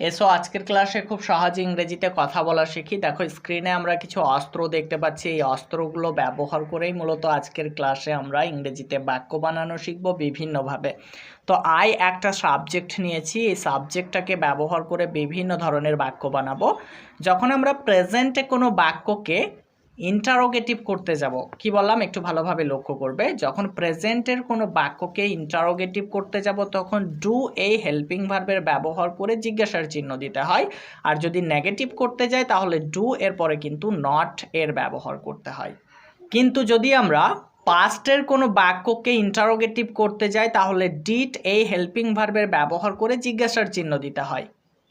এসো, আজকের ক্লাসে খুব সহজে ইংরেজিতে কথা বলা শিখি। দেখো স্ক্রিনে আমরা কিছু অস্ত্র দেখতে পাচ্ছি। এই অস্ত্রগুলো ব্যবহার করেই মূলত আজকের ক্লাসে আমরা ইংরেজিতে বাক্য বানানো শিখব বিভিন্নভাবে। তো আই একটা সাবজেক্ট নিয়েছি। এই সাবজেক্টটাকে ব্যবহার করে বিভিন্ন ধরনের বাক্য বানাবো। যখন আমরা প্রেজেন্টে কোনো বাক্যকে ইন্টারোগেটিভ করতে যাব। কি বললাম? একটু ভালোভাবে লক্ষ্য করবে। যখন প্রেজেন্টের কোনো বাক্যকে ইন্টারোগেটিভ করতে যাব, তখন ডু এই হেল্পিং ভার্বের ব্যবহার করে জিজ্ঞাসার চিহ্ন দিতে হয়। আর যদি নেগেটিভ করতে যাই, তাহলে ডু এর পরে কিন্তু নট এর ব্যবহার করতে হয়। কিন্তু যদি আমরা পাস্টের কোনো বাক্যকে ইন্টারোগেটিভ করতে যাই, তাহলে ডিট এই হেল্পিং ভার্বের ব্যবহার করে জিজ্ঞাসার চিহ্ন দিতে হয়।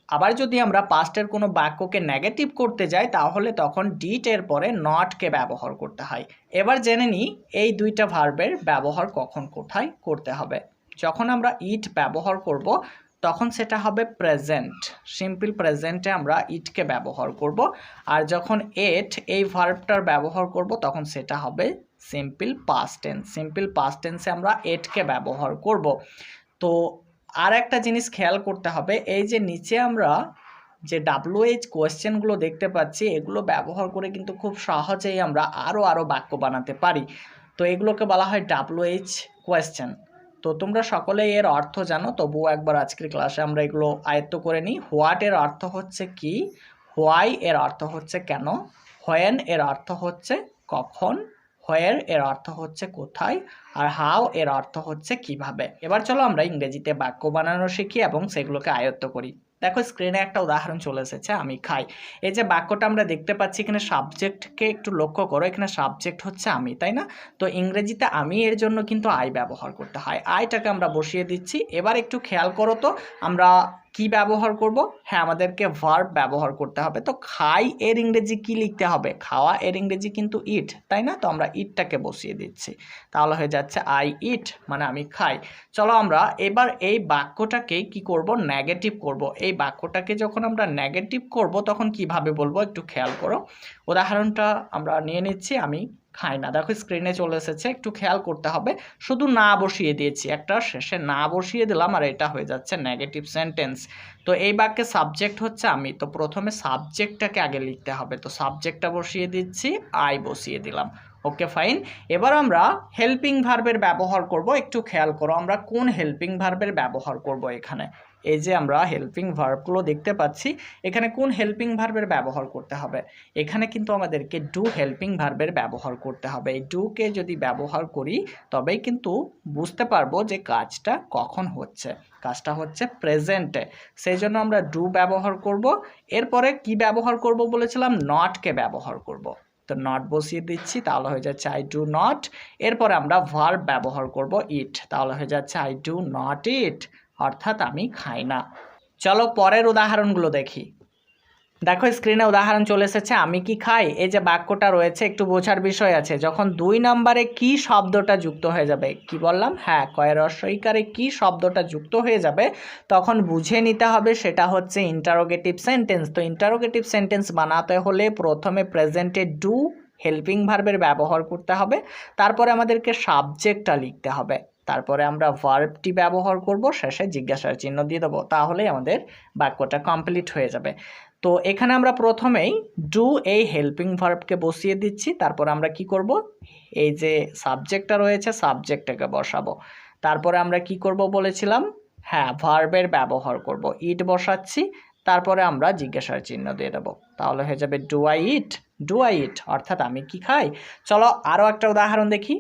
আবার যদি আমরা পাস্টের কোনো বাক্যকে নেগেটিভ করতে যাই, তাহলে তখন ডিট এর পরে নটকে ব্যবহার করতে হয়। এবার জেনে নিই, এই দুইটা ভার্বের ব্যবহার কখন কোথায় করতে হবে। যখন আমরা ইট ব্যবহার করব, তখন সেটা হবে প্রেজেন্ট সিম্পল প্রেজেন্টে আমরা ইটকে ব্যবহার করব। আর যখন এট এই ভার্বটার ব্যবহার করব, তখন সেটা হবে simple past tense simple past টেন্সে আমরা এটকে ব্যবহার করব। তো আর একটা জিনিস খেয়াল করতে হবে, এই যে নিচে আমরা যে ডাব্লুএইচ কোয়েশ্চেনগুলো দেখতে পাচ্ছি, এগুলো ব্যবহার করে কিন্তু খুব সহজেই আমরা আরও আরও বাক্য বানাতে পারি। তো এগুলোকে বলা হয় ডাব্লুএইচ কোয়েশ্চেন তো তোমরা সকলেই এর অর্থ জানো, তবুও একবার আজকের ক্লাসে আমরা এগুলো আয়ত্ত করে নিই। হোয়াট এর অর্থ হচ্ছে কি? হোয়াই এর অর্থ হচ্ছে কেন? হোয়েন এর অর্থ হচ্ছে কখন? হোয়ার এর অর্থ হচ্ছে কোথায় আর হাও এর অর্থ হচ্ছে কীভাবে। এবার চলো আমরা ইংরেজিতে বাক্য বানানো শিখি এবং সেগুলোকে আয়ত্ত করি। দেখো স্ক্রিনে একটা উদাহরণ চলে এসেছে, আমি খাই। এই যে বাক্যটা আমরা দেখতে পাচ্ছি, এখানে সাবজেক্টকে একটু লক্ষ্য করো, এখানে সাবজেক্ট হচ্ছে আমি, তাই না? তো ইংরেজিতে আমি এর জন্য কিন্তু আই ব্যবহার করতে হয়। আইটাকে আমরা বসিয়ে দিচ্ছি। এবার একটু খেয়াল করো তো, আমরা কি ব্যবহার করব? হ্যাঁ আমাদেরকে ভার্ব ব্যবহার করতে হবে। তো খাই এর ইংরেজি কি লিখতে হবে? খাওয়া এর ইংরেজি কিন্তু ইট তাই না? তো আমরা ইটটাকে বসিয়ে দিচ্ছি। তাহলে হয়ে যাচ্ছে আই ইট মানে আমি খাই। চলো আমরা এবার এই বাক্যটাকে কি করব? নেগেটিভ করব। এই বাক্যটাকে যখন আমরা নেগেটিভ করব, তখন কীভাবে বলব? একটু খেয়াল করো। উদাহরণটা আমরা নিয়ে নিচ্ছি, আমি খাই না। দেখো স্ক্রিনে চলে এসেছে, একটু খেয়াল করতে হবে। শুধু না বসিয়ে দিয়েছি, একটা শেষে না বসিয়ে দিলাম আর এটা হয়ে যাচ্ছে নেগেটিভ সেন্টেন্স তো এই বাক্যে সাবজেক্ট হচ্ছে আমি, তো প্রথমে সাবজেক্টটাকে আগে লিখতে হবে। তো সাবজেক্টটা বসিয়ে দিচ্ছি আই বসিয়ে দিলাম। ওকে ফাইন এবার আমরা হেল্পিং ভার্বের ব্যবহার করব, একটু খেয়াল করো, আমরা কোন হেল্পিং ভার্বের ব্যবহার করব এখানে? এই যে আমরা হেল্পিং ভার্বগুলো দেখতে পাচ্ছি, এখানে কোন হেল্পিং ভার্বের ব্যবহার করতে হবে? এখানে কিন্তু আমাদেরকে ডু হেল্পিং ভার্বের ব্যবহার করতে হবে। এই ডুকে যদি ব্যবহার করি, তবেই কিন্তু বুঝতে পারব যে কাজটা কখন হচ্ছে। কাজটা হচ্ছে প্রেজেন্টে সেই জন্য আমরা ডু ব্যবহার করব। এরপরে কি ব্যবহার করব বলেছিলাম? নটকে ব্যবহার করব। তো নট বসিয়ে দিচ্ছি, তাহলে হয়ে যাচ্ছে আই ডু নট এরপরে আমরা ভার্ব ব্যবহার করব ইট তাহলে হয়ে যাচ্ছে আই ডু নট ইট অর্থাৎ আমি খাই না। চলো পরের উদাহরণগুলো দেখি। দেখো স্ক্রিনে উদাহরণ চলে এসেছে, আমি কি খাই? এই যে বাক্যটা রয়েছে, একটু বোঝার বিষয় আছে। যখন দুই নম্বরে কি শব্দটা যুক্ত হয়ে যাবে, কি বললাম? হ্যাঁ কয়ের রস্বইকারে কি শব্দটা যুক্ত হয়ে যাবে, তখন বুঝে নিতে হবে, সেটা হচ্ছে ইন্টারোগেটিভ সেন্টেন্স তো ইন্টারোগেটিভ সেন্টেন্স বানাতে হলে প্রথমে প্রেজেন্টে ডু হেল্পিং ভার্বের ব্যবহার করতে হবে। তারপরে আমাদেরকে সাবজেক্টটা লিখতে হবে। তারপরে আমরা ভার্বটি ব্যবহার করব, শেষে জিজ্ঞাসার চিহ্ন দিয়ে দেবো। তাহলেই আমাদের বাক্যটা কমপ্লিট হয়ে যাবে। তো এখানে আমরা প্রথমেই ডু এই হেল্পিং ভার্বকে বসিয়ে দিচ্ছি। তারপর আমরা কি করব? এই যে সাবজেক্টটা রয়েছে সাবজেক্টটাকে বসাবো। তারপরে আমরা কি করব বলেছিলাম? হ্যাঁ ভার্বের ব্যবহার করব। ইট বসাচ্ছি তারপরে আমরা জিজ্ঞাসার চিহ্ন দিয়ে দেবো। তাহলে হয়ে যাবে do I eat do I eat অর্থাৎ আমি কি খাই? চলো আরও একটা উদাহরণ দেখি।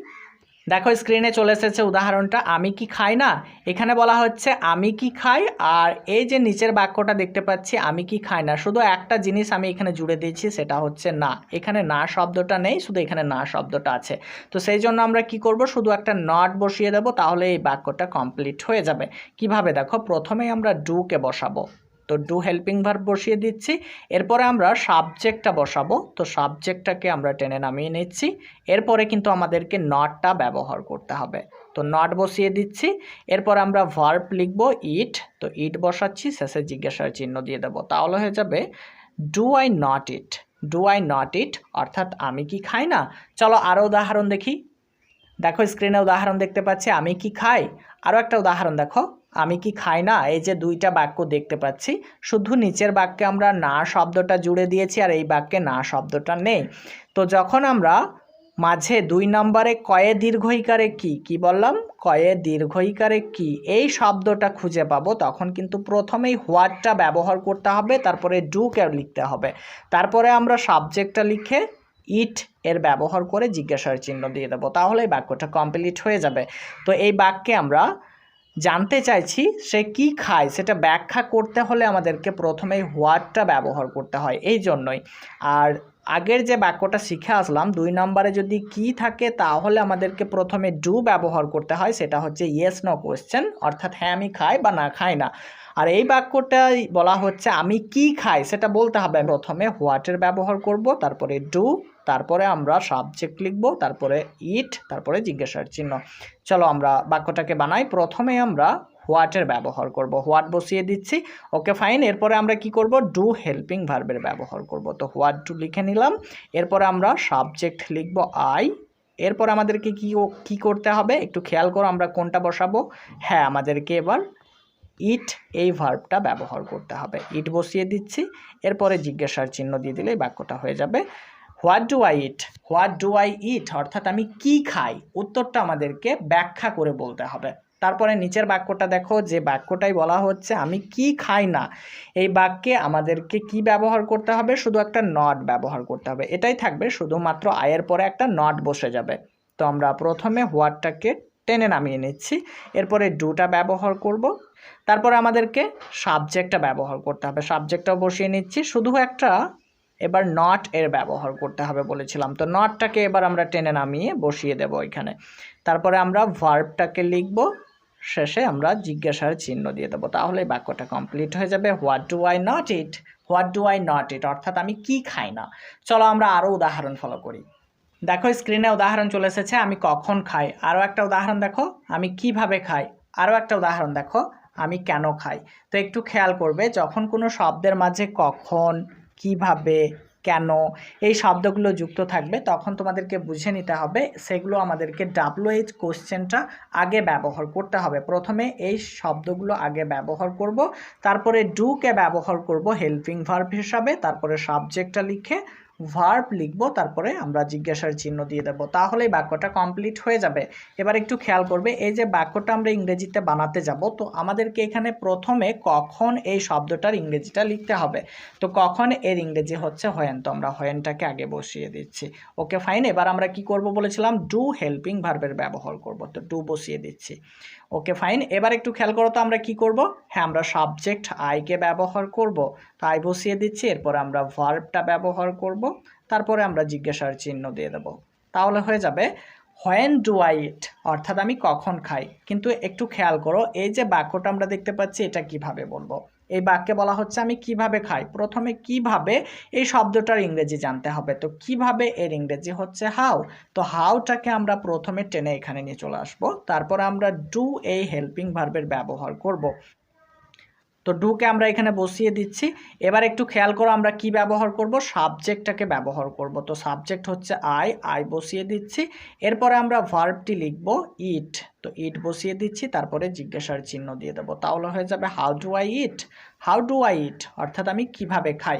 দেখো, স্ক্রিনে চলে এসেছে উদাহরণটা, আমি কি খাই না? এখানে বলা হচ্ছে, আমি কি খাই? আর এই যে নিচের বাক্যটা দেখতে পাচ্ছি, আমি কি খাই না? শুধু একটা জিনিস আমি এখানে জুড়ে দিয়েছি, সেটা হচ্ছে না। এখানে না শব্দটা নেই, শুধু এখানে না শব্দটা আছে। তো সেই জন্য আমরা কি করব? শুধু একটা নট বসিয়ে দেব, তাহলে এই বাক্যটা কমপ্লিট হয়ে যাবে। কীভাবে? দেখো, প্রথমেই আমরা ডুকে বসাবো। তো ডু হেল্পিং ভার্ব বসিয়ে দিচ্ছি। এরপরে আমরা সাবজেক্টটা বসাবো। তো সাবজেক্টটাকে আমরা টেনে নামিয়ে নিচ্ছি। এরপরে কিন্তু আমাদেরকে নটটা ব্যবহার করতে হবে। তো নট বসিয়ে দিচ্ছি। এরপর আমরা ভার্ব লিখব ইট তো ইট বসাচ্ছি, শেষে জিজ্ঞাসার চিহ্ন দিয়ে দেবো। তাহলে হয়ে যাবে do I not eat do I not eat অর্থাৎ আমি কি খাই না? চলো আরও উদাহরণ দেখি। দেখো স্ক্রিনে উদাহরণ দেখতে পাচ্ছি, আমি কি খাই? আরও একটা উদাহরণ দেখো। আমি কি খাই না? এই যে দুইটা বাক্য দেখতে পাচ্ছি। শুধু নিচের বাক্যে আমরা না শব্দটা জুড়ে দিয়েছি আর এই বাক্যে না শব্দটা নেই। তো যখন আমরা মাঝে দুই নম্বরে কয়ে দীর্ঘইকারে কি কি বললাম? কয়ে দীর্ঘইকারে কি, এই শব্দটা খুঁজে পাবো। তখন কিন্তু প্রথমেই হোয়াটটা ব্যবহার করতে হবে, তারপরে ডুকে লিখতে হবে। তারপরে আমরা সাবজেক্টটা লিখে ইট এর ব্যবহার করে জিজ্ঞাসার চিহ্ন দিয়ে দেবো। তাহলে এই বাক্যটা কমপ্লিট হয়ে যাবে। তো এই বাক্যে আমরা জানতে চাইছি সে কি খায়? সেটা ব্যাখ্যা করতে হলে আমাদেরকে প্রথমেই হোয়াটটা ব্যবহার করতে হয়। এই জন্যই। আর আগের যে বাক্যটা শিখে আসলাম, দুই নম্বরে যদি কি থাকে, তাহলে আমাদেরকে প্রথমে ডু ব্যবহার করতে হয়। সেটা হচ্ছে ইয়েস নো কোয়েশ্চেন অর্থাৎ হ্যাঁ আমি খাই বা না খাই না। আর এই বাক্যটাই বলা হচ্ছে, আমি কি খাই? সেটা বলতে হবে প্রথমে হোয়াটের ব্যবহার করব, তারপরে ডু তারপরে আমরা সাবজেক্ট লিখব, তারপরে ইট তারপরে জিজ্ঞাসার চিহ্ন। চলো আমরা বাক্যটাকে বানাই। প্রথমে আমরা হোয়াটের ব্যবহার করব। হোয়াট বসিয়ে দিচ্ছি। ওকে ফাইন এরপরে আমরা কি করব? ডু হেল্পিং ভার্বের ব্যবহার করব। তো হোয়াট টু লিখে নিলাম। এরপরে আমরা সাবজেক্ট লিখব আই এরপর আমাদেরকে কি কি করতে হবে? একটু খেয়াল করো আমরা কোনটা বসাবো। হ্যাঁ আমাদেরকে এবার ইট এই ভার্বটা ব্যবহার করতে হবে। ইট বসিয়ে দিচ্ছি, এরপরে জিজ্ঞাসার চিহ্ন দিয়ে দিলেই বাক্যটা হয়ে যাবে। What do I eat what do I eat অর্থাৎ আমি কি খাই? উত্তরটা আমাদেরকে ব্যাখ্যা করে বলতে হবে। তারপরে নিচের বাক্যটা দেখো, যে বাক্যটাই বলা হচ্ছে, আমি কি খাই না? এই বাক্যে আমাদেরকে কি ব্যবহার করতে হবে? শুধু একটা নট ব্যবহার করতে হবে। এটাই থাকবে, শুধুমাত্র আয়ের পরে একটা নট বসে যাবে। তো আমরা প্রথমে হোয়াটটাকে টেনে নামিয়ে নিচ্ছি। এরপরে ডুটা ব্যবহার করব। তারপরে আমাদেরকে সাবজেক্টটা ব্যবহার করতে হবে। সাবজেক্টটাও বসিয়ে নিচ্ছি। শুধু একটা, এবার নট এর ব্যবহার করতে হবে বলেছিলাম। তো নটটাকে এবার আমরা টেনে নামিয়ে বসিয়ে দেব এখানে তারপরে আমরা ভার্বটাকে লিখব। শেষে আমরা জিজ্ঞাসার চিহ্ন দিয়ে দেবো। তাহলে বাক্যটা কমপ্লিট হয়ে যাবে। What do I not eat what do I not eat অর্থাৎ আমি কি খাই না? চলো আমরা আরও উদাহরণ ফলো করি। দেখো স্ক্রিনে উদাহরণ চলে এসেছে, আমি কখন খাই? আরও একটা উদাহরণ দেখো, আমি কীভাবে খাই? আরও একটা উদাহরণ দেখো, আমি কেন খাই? তো একটু খেয়াল করবে, যখন কোনো শব্দের মাঝে কখন, কীভাবে, কেন এই শব্দগুলো যুক্ত থাকবে, তখন তোমাদেরকে বুঝে নিতে হবে, সেগুলো আমাদেরকে ডাব্লুএইচ কোশ্চেনটা আগে ব্যবহার করতে হবে। প্রথমে এই শব্দগুলো আগে ব্যবহার করব, তারপরে ডুকে ব্যবহার করব হেল্পিং ভার্ব হিসাবে, তারপরে সাবজেক্টটা লিখে ভার্ব লিখব, তারপরে আমরা জিজ্ঞাসার চিহ্ন দিয়ে দেবো। তাহলেই বাক্যটা কমপ্লিট হয়ে যাবে। এবার একটু খেয়াল করবে, এই যে বাক্যটা আমরা ইংরেজিতে বানাতে যাব, তো আমাদেরকে এখানে প্রথমে কখন এই শব্দটার ইংরেজিটা লিখতে হবে। তো কখন এর ইংরেজি হচ্ছে হয়েন, তো আমরা হয়েনটাকে আগে বসিয়ে দিচ্ছি। ওকে ফাইন এবার আমরা কি করব বলেছিলাম? ডু হেল্পিং ভার্বের ব্যবহার করব, তো ডু বসিয়ে দিচ্ছি। ওকে ফাইন এবার একটু খেয়াল করো তো আমরা কি করব? হ্যাঁ আমরা সাবজেক্ট আইকে ব্যবহার করব, তো আই বসিয়ে দিচ্ছি, এরপর আমরা ভার্বটা ব্যবহার করব। তারপরে আমরা জিজ্ঞাসার চিহ্ন দিয়ে দেব। তাহলে হয়ে যাবে হোয়েন ডু আই ইট অর্থাৎ আমি কখন খাই। কিন্তু একটু খেয়াল করো, এই যে বাক্যটা আমরা দেখতে পাচ্ছি, এটা কীভাবে বলব? এই বাক্যে বলা হচ্ছে, আমি কীভাবে খাই? প্রথমে কীভাবে এই শব্দটার ইংরেজি জানতে হবে। তো কীভাবে এর ইংরেজি হচ্ছে হাউ তো হাউটাকে আমরা প্রথমে টেনে এখানে নিয়ে চলে আসব। তারপর আমরা ডু এই হেল্পিং ভার্বের ব্যবহার করব। তো ডুকে আমরা এখানে বসিয়ে দিচ্ছি। এবার একটু খেয়াল করো আমরা কি ব্যবহার করব, সাবজেক্টটাকে ব্যবহার করব। তো সাবজেক্ট হচ্ছে আই আই বসিয়ে দিচ্ছি। এরপরে আমরা ভার্বটি লিখব ইট তো ইট বসিয়ে দিচ্ছি, তারপরে জিজ্ঞাসার চিহ্ন দিয়ে দেবো। তাহলে হয়ে যাবে how do I eat how do I eat অর্থাৎ আমি কীভাবে খাই?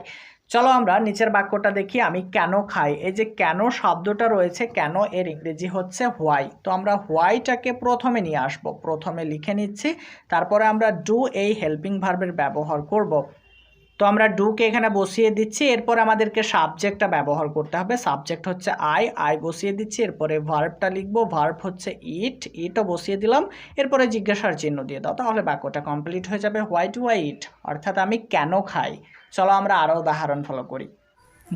চলো আমরা নিচের বাক্যটা দেখি, আমি কেন খাই? এই যে কেন শব্দটা রয়েছে, কেন এর ইংরেজি হচ্ছে হোয়াই তো আমরা হোয়াইটাকে প্রথমে নিয়ে আসব। প্রথমে লিখে নিচ্ছি, তারপরে আমরা ডু এই হেল্পিং ভার্বের ব্যবহার করব। তো আমরা ডুকে এখানে বসিয়ে দিচ্ছি, এরপর আমাদেরকে সাবজেক্টটা ব্যবহার করতে হবে। সাবজেক্ট হচ্ছে আই আই বসিয়ে দিচ্ছি, এরপরে ভার্বটা লিখব। ভার্ব হচ্ছে ইট ইটও বসিয়ে দিলাম। এরপরে জিজ্ঞাসার চিহ্ন দিয়ে দাও, তাহলে বাক্যটা কমপ্লিট হয়ে যাবে। হোয়াই টু ইট অর্থাৎ আমি কেন খাই? চলো আমরা আরও উদাহরণ ফলো করি।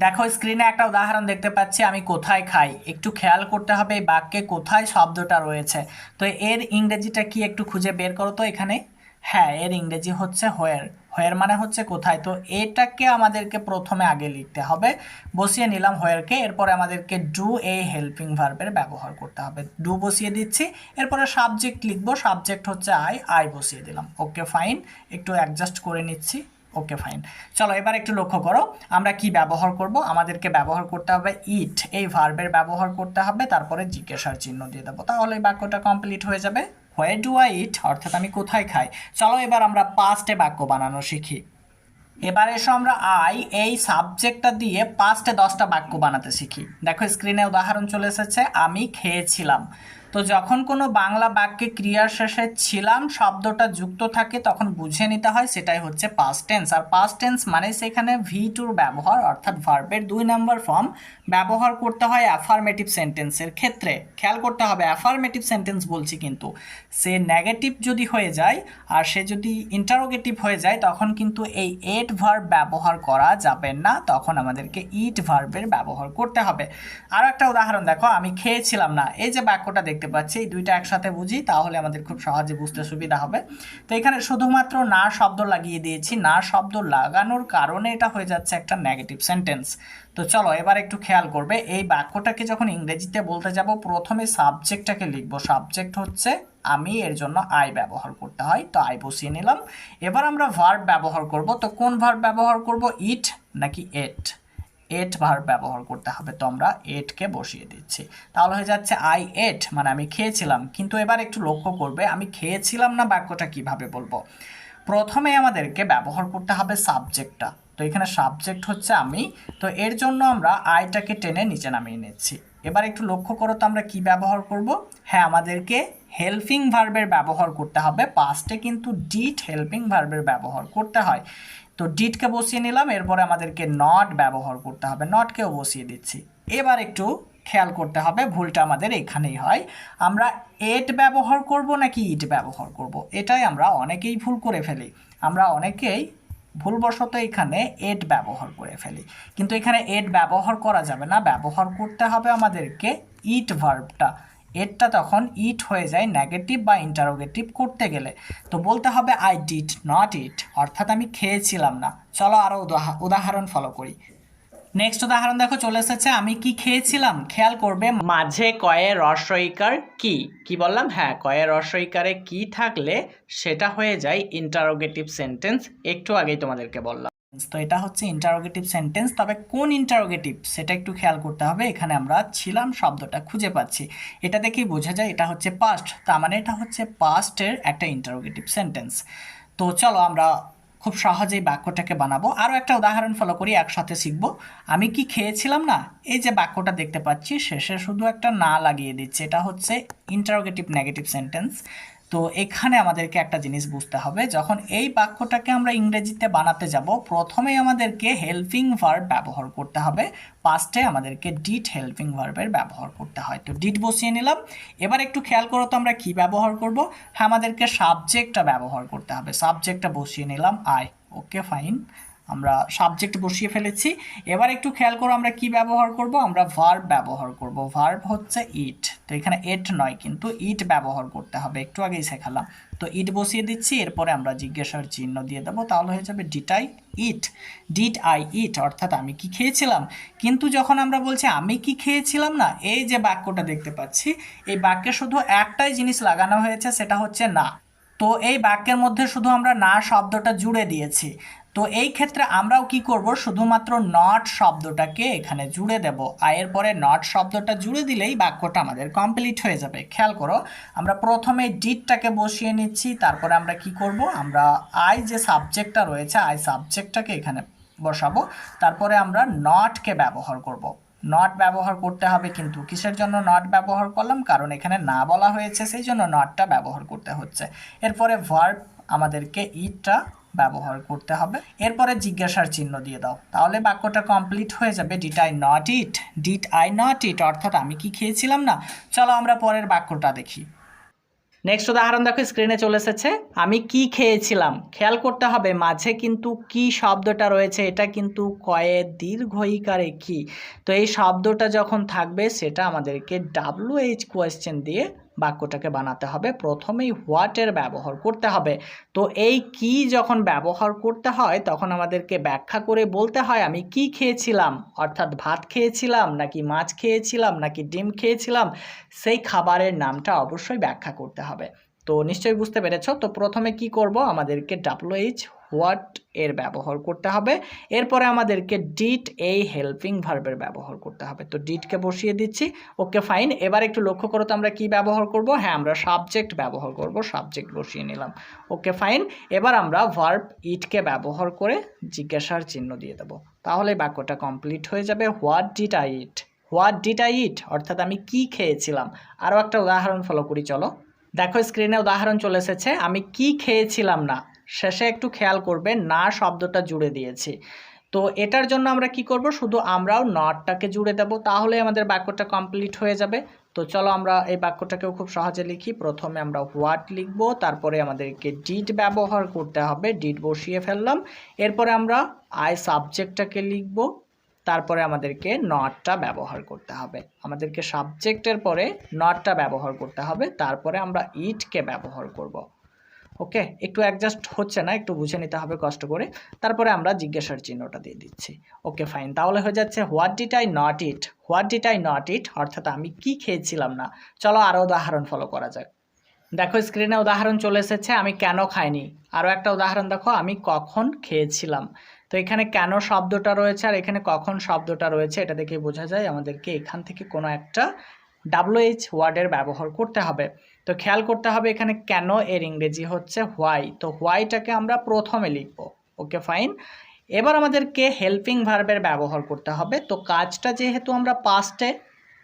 দেখো স্ক্রিনে একটা উদাহরণ দেখতে পাচ্ছি, আমি কোথায় খাই? একটু খেয়াল করতে হবে এই বাক্যে কোথায় শব্দটা রয়েছে। তো এর ইংরেজিটা কি একটু খুঁজে বের করো তো এখানে। হ্যাঁ এর ইংরেজি হচ্ছে হোয়ার হোয়ার মানে হচ্ছে কোথায়। তো এটাকে আমাদেরকে প্রথমে আগে লিখতে হবে। বসিয়ে নিলাম হোয়ারকে এরপরে আমাদেরকে ডু এ হেল্পিং ভার্বের ব্যবহার করতে হবে। ডু বসিয়ে দিচ্ছি, এরপরে সাবজেক্ট লিখব সাবজেক্ট হচ্ছে আই আই বসিয়ে দিলাম। ওকে ফাইন একটু অ্যাডজাস্ট করে নিচ্ছি। ওকে ফাইন চলো, এবার একটু লক্ষ্য করো, আমরা কি ব্যবহার করব? আমাদেরকে ব্যবহার করতে হবে ইট এই ভার্বের ব্যবহার করতে হবে, তারপরে জিজ্ঞাসার চিহ্ন দিয়ে দেবো। তাহলে বাক্যটা কমপ্লিট হয়ে যাবে। হোয়ার ডু আই ইট অর্থাৎ আমি কোথায় খাই? চলো, এবার আমরা পাস্টে বাক্য বানানো শিখি। এবার এসো আমরা আই এই সাবজেক্টটা দিয়ে পাঁচটা দশটা বাক্য বানাতে শিখি। দেখো স্ক্রিনে উদাহরণ চলে এসেছে, আমি খেয়েছিলাম। তো যখন কোনো বাংলা বাক্যে ক্রিয়ার শেষে ছিলাম, শব্দটা যুক্ত থাকে, তখন বুঝে নিতে হয়, সেটাই হচ্ছে পাস্ট টেন্স আর পাস্ট টেন্স মানে সেখানে ভি টুর ব্যবহার, অর্থাৎ ভার্বের দুই নম্বর ফর্ম ব্যবহার করতে হয় অ্যাফার্মেটিভ সেন্টেন্সের ক্ষেত্রে। খেয়াল করতে হবে অ্যাফার্মেটিভ সেন্টেন্স বলছি কিন্তু। সে নেগেটিভ যদি হয়ে যায়, আর সে যদি ইন্টারোগেটিভ হয়ে যায়, তখন কিন্তু এই এট ভার্ব ব্যবহার করা যাবে না, তখন আমাদেরকে ইট ভার্বের ব্যবহার করতে হবে। আরও একটা উদাহরণ দেখো, আমি খেয়েছিলাম না। এই যে বাক্যটা দেখতে পাচ্ছি। এই দুইটা একসাথে বুঝি, তাহলে আমাদের খুব সহজে বুঝতে সুবিধা হবে। তো এখানে শুধুমাত্র না শব্দ লাগিয়ে দিয়েছি। না শব্দ লাগানোর কারণে এটা হয়ে যাচ্ছে একটা নেগেটিভ সেন্টেন্স তো চলো, এবার একটু খেয়াল করবে। এই বাক্যটাকে যখন ইংরেজিতে বলতে যাব, প্রথমে সাবজেক্টটাকে লিখব। সাবজেক্ট হচ্ছে আমি, এর জন্য আই ব্যবহার করতে হয়। তো আই বসিয়ে নিলাম। এবার আমরা ভার্ব ব্যবহার করব। তো কোন ভার্ব ব্যবহার করব? ইট নাকি এট এট ভার্ব ব্যবহার করতে হবে তো আমরা এটকে বসিয়ে দিচ্ছি। তাহলে হয়ে যাচ্ছে আই এট মানে আমি খেয়েছিলাম। কিন্তু এবার একটু লক্ষ্য করবে, আমি খেয়েছিলাম না বাক্যটা কীভাবে বলব? প্রথমে আমাদেরকে ব্যবহার করতে হবে সাবজেক্টটা। তো এখানে সাবজেক্ট হচ্ছে আমি। তো এর জন্য আমরা আইটাকে টেনে নিচে নামিয়ে নিচ্ছি। এবার একটু লক্ষ্য করো তো আমরা কি ব্যবহার করব? হ্যাঁ আমাদেরকে হেল্পিং ভার্বের ব্যবহার করতে হবে। পাস্টে কিন্তু ডিট হেল্পিং ভার্বের ব্যবহার করতে হয়। তো ডিটকে বসিয়ে নিলাম, এরপরে আমাদেরকে নট ব্যবহার করতে হবে। নটকেও বসিয়ে দিচ্ছি। এবার একটু খেয়াল করতে হবে, ভুলটা আমাদের এখানেই হয়। আমরা এট ব্যবহার করব নাকি ইট ব্যবহার করব? এটাই আমরা অনেকেই ভুল করে ফেলি। আমরা অনেকেই ভুলবশত এখানে এট ব্যবহার করে ফেলি। কিন্তু এখানে এট ব্যবহার করা যাবে না। ব্যবহার করতে হবে আমাদেরকে ইট ভার্বটা এটটা তখন ইট হয়ে যায় নেগেটিভ বা ইন্টারোগেটিভ করতে গেলে। তো বলতে হবে আই ডিড নট ইট অর্থাৎ আমি খেয়েছিলাম না। চলো আরও উদাহরণ ফলো করি। নেক্সট উদাহরণ দেখো, চলে এসেছে। আমি কি খেয়েছিলাম? খেয়াল করবে, মাঝে কয়ে রস্বইকার কি? কি বললাম? হ্যাঁ কয়ে রস্বইকারে কি থাকলে সেটা হয়ে যায় ইন্টারোগেটিভ সেন্টেন্স একটু আগেই তোমাদেরকে বললাম। তো এটা হচ্ছে ইন্টারোগেটিভ সেন্টেন্স তবে কোন ইন্টারোগেটিভ সেটা একটু খেয়াল করতে হবে। এখানে আমরা ছিলাম, শব্দটা খুঁজে পাচ্ছি। এটা দেখেই বোঝা যায় এটা হচ্ছে পাস্ট তার মানে এটা হচ্ছে পাস্টের একটা ইন্টারোগেটিভ সেন্টেন্স তো চলো আমরা খুব সহজেই বাক্যটাকে বানাবো। আরও একটা উদাহরণ ফলো করি, একসাথে শিখব। আমি কি খেয়েছিলাম না? এই যে বাক্যটা দেখতে পাচ্ছি, শেষে শুধু একটা না লাগিয়ে দিচ্ছে। এটা হচ্ছে ইন্টারোগেটিভ নেগেটিভ সেন্টেন্স তো এখানে আমাদেরকে একটা জিনিস বুঝতে হবে, যখন এই বাক্যটাকে আমরা ইংরেজিতে বানাতে যাব, প্রথমেই আমাদেরকে হেল্পিং ভার্ব ব্যবহার করতে হবে পাস্টে আমাদেরকে ডিট হেল্পিং ভার্বের ব্যবহার করতে হয়। তো ডিট বসিয়ে নিলাম, এবার একটু খেয়াল করো তো আমরা কি ব্যবহার করব। হ্যাঁ আমাদেরকে সাবজেক্টটা ব্যবহার করতে হবে সাবজেক্টটা বসিয়ে নিলাম আই ওকে ফাইন আমরা সাবজেক্ট বসিয়ে ফেলেছি। এবার একটু খেয়াল করো আমরা কি ব্যবহার করব? আমরা ভার্ব ব্যবহার করব। ভার্ব হচ্ছে ইট তো এখানে এট নয়, কিন্তু ইট ব্যবহার করতে হবে। একটু আগেই শেখালাম। তো ইট বসিয়ে দিচ্ছি, এরপরে আমরা জিজ্ঞাসার চিহ্ন দিয়ে দেবো। তাহলে হয়ে যাবে did I it did I eat অর্থাৎ আমি কি খেয়েছিলাম? কিন্তু যখন আমরা বলছি, আমি কি খেয়েছিলাম না? এই যে বাক্যটা দেখতে পাচ্ছি, এই বাক্যে শুধু একটাই জিনিস লাগানো হয়েছে, সেটা হচ্ছে না। তো এই বাক্যের মধ্যে শুধু আমরা না শব্দটা জুড়ে দিয়েছি। তো এই ক্ষেত্রে আমরাও কি করব? শুধুমাত্র নট শব্দটাকে এখানে জুড়ে দেব। আয়ের পরে নট শব্দটা জুড়ে দিলেই বাক্যটা আমাদের কমপ্লিট হয়ে যাবে। খেয়াল করো, আমরা প্রথমে ডিটটাকে বসিয়ে নিচ্ছি, তারপরে আমরা কি করব? আমরা আই যে সাবজেক্টটা রয়েছে আই সাবজেক্টটাকে এখানে বসাবো। তারপরে আমরা নটকে ব্যবহার করব। নট ব্যবহার করতে হবে কিন্তু কিসের জন্য নট ব্যবহার করলাম? কারণ এখানে না বলা হয়েছে, সেই জন্য নটটা ব্যবহার করতে হচ্ছে। এরপরে ভার্ব আমাদেরকে ইটটা ব্যবহার করতে হবে। এরপরে জিজ্ঞাসার চিহ্ন দিয়ে দাও। তাহলে বাক্যটা কমপ্লিট হয়ে যাবে। Did I not eat did I not eat অর্থাৎ আমি কি খেয়েছিলাম না? চলো আমরা পরের বাক্যটা দেখি। নেক্সট উদাহরণ দেখো স্ক্রিনে চলে এসেছে। আমি কি খেয়েছিলাম? খেয়াল করতে হবে, মাঝে কিন্তু কি শব্দটা রয়েছে, এটা কিন্তু কয়ে দীর্ঘইকারে কি। তো এই শব্দটা যখন থাকবে, সেটা আমাদেরকে ডাব্লু এইচ কোয়েশ্চেন দিয়ে বাক্যটাকে বানাতে হবে। প্রথমেই হোয়াটের ব্যবহার করতে হবে। তো এই কি যখন ব্যবহার করতে হয়, তখন আমাদেরকে ব্যাখ্যা করে বলতে হয়, আমি কি খেয়েছিলাম? অর্থাৎ ভাত খেয়েছিলাম, নাকি মাছ খেয়েছিলাম, নাকি ডিম খেয়েছিলাম? সেই খাবারের নামটা অবশ্যই ব্যাখ্যা করতে হবে। তো নিশ্চয়ই বুঝতে পেরেছ। তো প্রথমে কি করব? আমাদেরকে ডাব্লু এইচ হোয়াট এর ব্যবহার করতে হবে। এরপরে আমাদেরকে ডিট এই হেল্পিং ভার্বের ব্যবহার করতে হবে। তো ডিটকে বসিয়ে দিচ্ছি। ওকে ফাইন এবার একটু লক্ষ্য করো তো আমরা কি ব্যবহার করব? হ্যাঁ আমরা সাবজেক্ট ব্যবহার করব। সাবজেক্ট বসিয়ে নিলাম। ওকে ফাইন এবার আমরা ভার্ব ইটকে ব্যবহার করে জিজ্ঞাসার চিহ্ন দিয়ে দেবো। তাহলে বাক্যটা কমপ্লিট হয়ে যাবে। What did I eat what did I eat অর্থাৎ আমি কি খেয়েছিলাম? আরও একটা উদাহরণ ফলো করি, চলো। দেখো স্ক্রিনে উদাহরণ চলে এসেছে। আমি কি খেয়েছিলাম না? শেষে একটু খেয়াল করবে, না শব্দটা জুড়ে দিয়েছি। তো এটার জন্য আমরা কি করব? শুধু আমরাও নটটাকে জুড়ে দেব তাহলে আমাদের বাক্যটা কমপ্লিট হয়ে যাবে। তো চলো আমরা এই বাক্যটাকেও খুব সহজে লিখি। প্রথমে আমরা হোয়াট লিখব, তারপরে আমাদেরকে ডিড ব্যবহার করতে হবে। ডিড বসিয়ে ফেললাম। এরপরে আমরা আই সাবজেক্টটাকে লিখব। তারপরে আমাদেরকে নটটা ব্যবহার করতে হবে। আমাদেরকে সাবজেক্টের পরে নটটা ব্যবহার করতে হবে, তারপরে আমরা ইটকে ব্যবহার করব। ওকে? একটু অ্যাডজাস্ট হচ্ছে না, একটু বুঝে নিতে হবে কষ্ট করে। তারপরে আমরা জিজ্ঞাসার চিহ্নটা দিয়ে দিচ্ছি। ওকে ফাইন তাহলে হয়ে যাচ্ছে what did I not eat what did I not eat অর্থাৎ আমি কি খেয়েছিলাম না? চলো আরও উদাহরণ ফলো করা যাক। দেখো স্ক্রিনে উদাহরণ চলে এসেছে, আমি কেন খাইনি? আরও একটা উদাহরণ দেখো, আমি কখন খেয়েছিলাম? তো এখানে কেন শব্দটা রয়েছে আর এখানে কখন শব্দটা রয়েছে এটা দেখে বোঝা যায়। আমাদেরকে এখান থেকে কোনো একটা ডাব্লুএইচ ওয়ার্ডের ব্যবহার করতে হবে। তো খেয়াল করতে হবে এখানে কেন এর ইংরেজি হচ্ছে হোয়াই তো হোয়াইটাকে আমরা প্রথমে লিখব। ওকে ফাইন এবার আমাদেরকে হেল্পিং ভার্বের ব্যবহার করতে হবে। তো কাজটা যেহেতু আমরা পাস্টে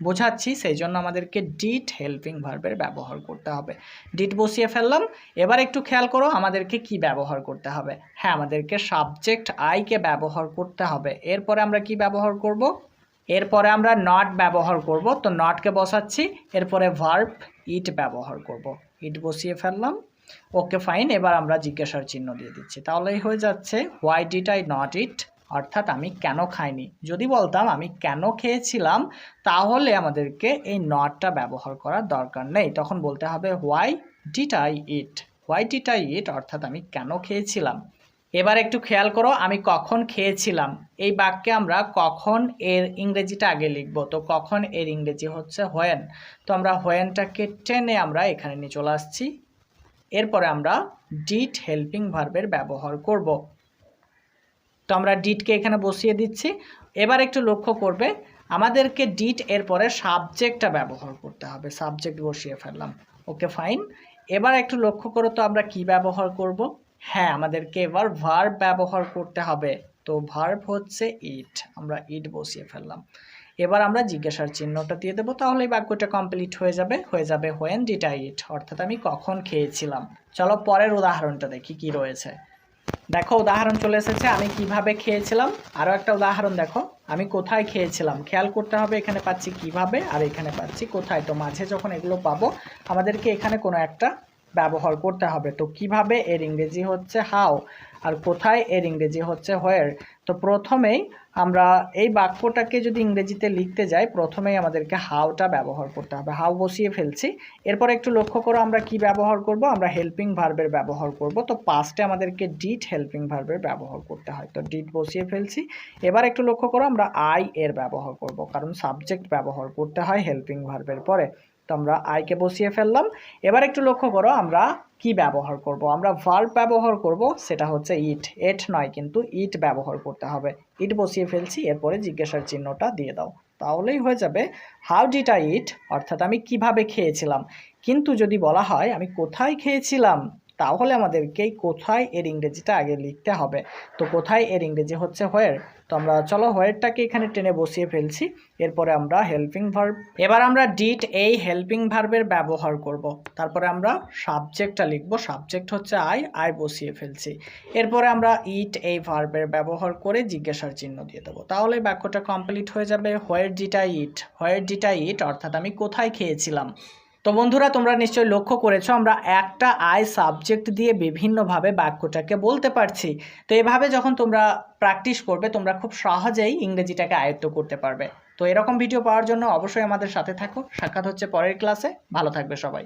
বোঝাচ্ছি সেই জন্য আমাদেরকে ডিট হেল্পিং ভার্বের ব্যবহার করতে হবে। ডিট বসিয়ে ফেললাম, এবার একটু খেয়াল করো আমাদেরকে কি ব্যবহার করতে হবে। হ্যাঁ আমাদেরকে সাবজেক্ট আইকে ব্যবহার করতে হবে। এরপরে আমরা কি ব্যবহার করব? এরপরে আমরা নট ব্যবহার করব। তো নটকে বসাচ্ছি, এরপরে ভার্ব ইট ব্যবহার করব। ইট বসিয়ে ফেললাম ওকে ফাইন এবার আমরা জিজ্ঞাসার চিহ্ন দিয়ে দিচ্ছি। তাহলেই হয়ে যাচ্ছে why did I not eat অর্থাৎ আমি কেন খাইনি? যদি বলতাম আমি কেন খেয়েছিলাম, তাহলে আমাদেরকে এই নটটা ব্যবহার করার দরকার নেই। তখন বলতে হবে why did I eat why did I eat অর্থাৎ আমি কেন খেয়েছিলাম? এবার একটু খেয়াল করো, আমি কখন খেয়েছিলাম? এই বাক্যে আমরা কখন এর ইংরেজিটা আগে লিখব। তো কখন এর ইংরেজি হচ্ছে হোয়েন তো আমরা হোয়েনটাকে টেনে আমরা এখানে নিয়ে চলে আসছি। এরপরে আমরা ডিট হেল্পিং ভার্বের ব্যবহার করব। তো আমরা ডিটকে এখানে বসিয়ে দিচ্ছি। এবার একটু লক্ষ্য করবে, আমাদেরকে ডিট এরপরে সাবজেক্টটা ব্যবহার করতে হবে। সাবজেক্ট বসিয়ে ফেললাম। ওকে ফাইন এবার একটু লক্ষ্য করো তো আমরা কি ব্যবহার করব। হ্যাঁ আমাদেরকে এবার ভার্ব ব্যবহার করতে হবে। তো ভার্ব হচ্ছে ইট আমরা ইট বসিয়ে ফেললাম। এবার আমরা জিজ্ঞাসার চিহ্নটা দিয়ে দেবো, তাহলে এই বাক্যটা কমপ্লিট হয়ে যাবে। হয়ে যাবে হোয়েন ডিটা ইট অর্থাৎ আমি কখন খেয়েছিলাম। চলো পরের উদাহরণটা দেখি কি রয়েছে। দেখো, উদাহরণ চলে এসেছে, আমি কীভাবে খেয়েছিলাম। আরও একটা উদাহরণ দেখো, আমি কোথায় খেয়েছিলাম? খেয়াল করতে হবে, এখানে পাচ্ছি কীভাবে আর এখানে পাচ্ছি কোথায়। তো মাঝে যখন এগুলো পাবো, আমাদেরকে এখানে কোনো একটা ব্যবহার করতে হবে। তো কীভাবে এর ইংরেজি হচ্ছে হাও আর কোথায় এর ইংরেজি হচ্ছে হোয়ার তো প্রথমেই আমরা এই বাক্যটাকে যদি ইংরেজিতে লিখতে যাই, প্রথমেই আমাদেরকে হাওটা ব্যবহার করতে হবে। হাও বসিয়ে ফেলছি। এরপর একটু লক্ষ্য করো আমরা কি ব্যবহার করব? আমরা হেল্পিং ভার্বের ব্যবহার করব। তো পাস্টে আমাদেরকে ডিট হেল্পিং ভার্বের ব্যবহার করতে হয়। তো ডিট বসিয়ে ফেলছি। এবার একটু লক্ষ্য করো আমরা আই এর ব্যবহার করব। কারণ সাবজেক্ট ব্যবহার করতে হয় হেল্পিং ভার্বের পরে। তো আমরা আয়কে বসিয়ে ফেললাম। এবার একটু লক্ষ্য করো আমরা কি ব্যবহার করব। আমরা ভার্ব ব্যবহার করব, সেটা হচ্ছে ইট এট নয় কিন্তু ইট ব্যবহার করতে হবে। ইট বসিয়ে ফেলছি, এরপরে জিজ্ঞাসার চিহ্নটা দিয়ে দাও। তাহলেই হয়ে যাবে হাউ ডিট আই ইট অর্থাৎ আমি কীভাবে খেয়েছিলাম? কিন্তু যদি বলা হয়, আমি কোথায় খেয়েছিলাম? তাহলে আমাদেরকে কোথায় এর ইংরেজিটা আগে লিখতে হবে? তো কোথায় এর ইংরেজি হচ্ছে হোয়ার তো আমরা চলো হোয়ারটাকে এখানে টেনে বসিয়ে ফেলছি, এরপরে আমরা হেল্পিং ভার্ব এবার আমরা ডিট এই হেল্পিং ভার্বের ব্যবহার করব। তারপরে আমরা সাবজেক্টটা লিখব সাবজেক্ট হচ্ছে আই আই বসিয়ে ফেলছি। এরপরে আমরা ইট এই ভার্বের ব্যবহার করে জিজ্ঞাসার চিহ্ন দিয়ে দেবো। তাহলে বাক্যটা কমপ্লিট হয়ে যাবে হোয়ার ডিটা ইট হোয়ার ডিটা ইট অর্থাৎ আমি কোথায় খেয়েছিলাম? তো বন্ধুরা, তোমরা নিশ্চয়ই লক্ষ্য করেছ, আমরা একটা আই সাবজেক্ট দিয়ে বিভিন্নভাবে বাক্যটাকে বলতে পারছি। তো এভাবে যখন তোমরা প্র্যাকটিস করবে, তোমরা খুব সহজেই ইংরেজিটাকে আয়ত্ত করতে পারবে। তো এরকম ভিডিও পাওয়ার জন্য অবশ্যই আমাদের সাথে থাকো। সাক্ষাৎ হচ্ছে পরের ক্লাসে ভালো থাকবে সবাই।